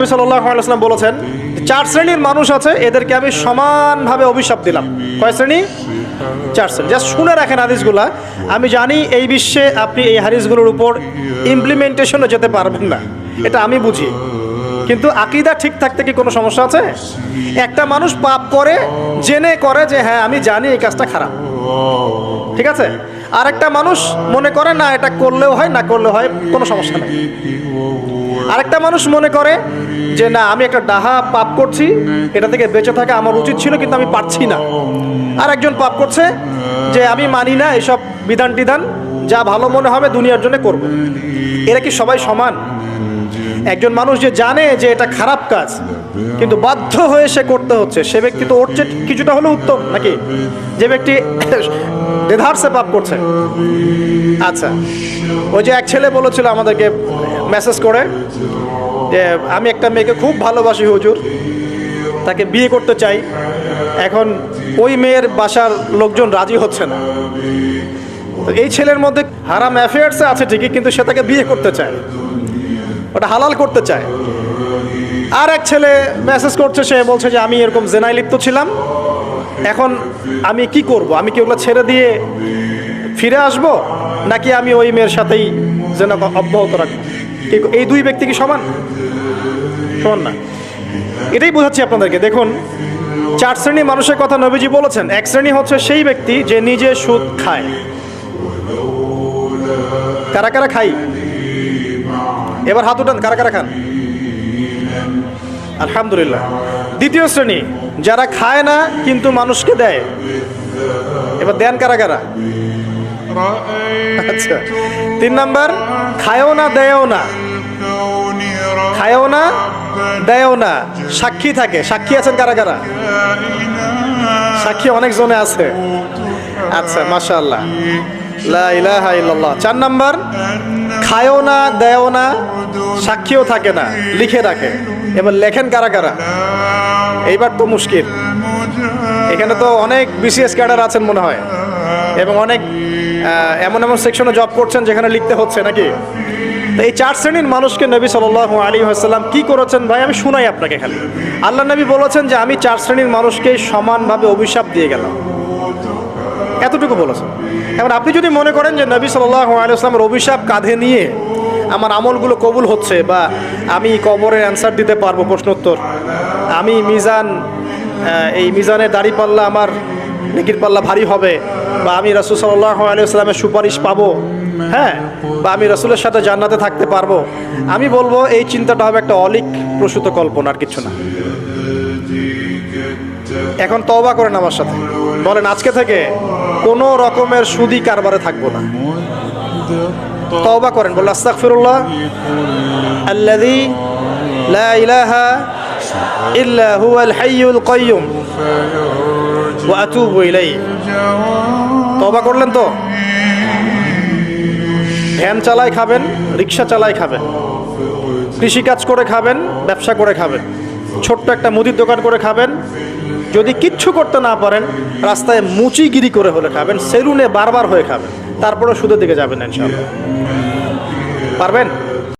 ওয়াসাল্লাম বলেছেন চার শ্রেণির মানুষ আছে, এদেরকে আমি সমানভাবে অভিশাপ দিলাম। কয় শ্রেণি? চার শ্রেণি। শুনে রাখেন হাদিসগুলা। আমি জানি এই বিশ্বে আপনি এই হাদিসগুলোর উপর ইমপ্লিমেন্টেশনে যেতে পারবেন না। এটা আমি বুঝি। কিন্তু আকিদা ঠিক থাকতে কি কোনো সমস্যা আছে? একটা মানুষ পাপ করে, জেনে করে যে হ্যাঁ আমি জানি এই কাজটা খারাপ। ঠিক আছে? আর একটা মানুষ মনে করে, না, এটা করলেও হয়, না করলেও হয়, কোনো সমস্যা নেই। আরেকটা মানুষ মনে করে যে, না, আমি একটা ডাহা পাপ করছি, এটা থেকে বেঁচে থাকা আমার উচিত ছিল, কিন্তু আমি পারছি না। আর একজন পাপ করছে যে, আমি মানি না এসব বিধান টিধান যা ভালো মনে হবে দুনিয়ার জন্য করব। এরা কি সবাই সমান? একজন মানুষ যে জানে যে এটা খারাপ কাজ কিন্তু বাধ্য হয়ে সে করতে হচ্ছে। সে ব্যক্তি তো ওর কিছুটা হলেও উত্তম, নাকি? যে ব্যক্তি দেধারসে পাপ করছে। আচ্ছা। ওই যে এক ছেলে বলেছিল আমাদেরকে মেসেজ করে যে, আমি একটা মেয়েকে খুব ভালোবাসি হুজুর। তাকে বিয়ে করতে চাই। এখন ওই মেয়ের বাসার লোকজন রাজি হচ্ছে না। এই ছেলের মধ্যে হারাম অ্যাফেয়ার্সে আছে ঠিকই, কিন্তু সে তাকে বিয়ে করতে চায়। ওটা হালাল করতে চায়। আর এক ছেলে মেসেজ করছে, সে বলছে যে আমি এরকম জেনায় লিপ্ত ছিলাম। এখন আমি কি করব? আমি কি ওগুলো ছেড়ে দিয়ে ফিরে আসব? নাকি আমি ওই মেয়ের সাথেই যেন অব্যাহত রাখব? এই দুই ব্যক্তি কি সমান? সমান না। এটাই বোঝাচ্ছি আপনাদেরকে। দেখুন, চার শ্রেণি মানুষের কথা নবীজি বলেছেন, এক শ্রেণি হচ্ছে সেই ব্যক্তি যে নিজে সুদ খায়। কারা কারা খাই এবার হাত উঠান, কারা কারা খান? আলহামদুলিল্লাহ। দ্বিতীয় শ্রেণি, যারা খায় না, কিন্তু মানুষকে দেয়। এবার দেন কারা কারা? আচ্ছা তিন নাম্বার, খায়ও না, দেয়ও না। খায়ও না, দেয়ও না। সাক্ষী থাকে। সাক্ষী আছেন কারা কারা? সাক্ষী অনেক জনে আছে। আচ্ছা ইলাহা ইল্লাল্লাহ চার নাম্বার, খায়ও না, দেয়ও না, সাক্ষীও থাকে না, লিখে রাখে। এবার লেখেন কারা কারা? এইবার তো মুশকিল। এখানে তো অনেক বিসিএস ক্যাডার আছেন মনে হয়। এবং অনেক এমন এমন সেকশনে জব করছেন যেখানে লিখতে হচ্ছে নাকি? এই চার শ্রেণির মানুষকে নবী সাল আলী হাসাল্লাম কি করেছেন ভাই? আমি শুনাই আপনাকে খালি। আল্লাহ নবী বলেছেন যে আমি চার শ্রেণির মানুষকে সমানভাবে অভিশাপ দিয়ে গেলাম। এতটুকু বলেছেন। এবার আপনি যদি মনে করেন যে নবী সাল্লাহ অভিশাপ কাঁধে নিয়ে আমার আমলগুলো কবুল হচ্ছে বা আমি কবরের অ্যান্সার দিতে পারব প্রশ্নোত্তর, আমি মিজান এই মিজানের দাড়ি পাল্লা আমার নিকির পাল্লা ভারী হবে বা আমি রাসুল সাল্লাহ আলাইসলামের সুপারিশ পাবো হ্যাঁ? বা আমি রসুলের সাথে জান্নাতে থাকতে পারব। আমি বলব, এই চিন্তাটা হবে একটা অলিক প্রসূত কল্পনা আর কিছু না। এখন তওবা করেন আমার সাথে। বলেন, আজকে থেকে কোনো রকমের সুদি কারবারে থাকব না। তওবা করেন বলে আস্তাগফিরুল্লাহ। আল্লাযী লা ইলাহা হুয়াল হাইয়ুল কাইয়ুম। ইলাইহি। করলেন তো? ভ্যান চালায় খাবেন রিক্সা চালায় খাবেন, কৃষিকাজ করে খাবেন, ব্যবসা করে খাবেন, ছোট্ট একটা মুদির দোকান করে খাবেন, যদি কিচ্ছু করতে না পারেন, রাস্তায় মুচিগিরি করে হলে খাবেন, সেলুনে বারবার হয়ে খাবেন তারপরে সুদের দিকে যাবেন ইনশাআল্লাহ। পারবেন?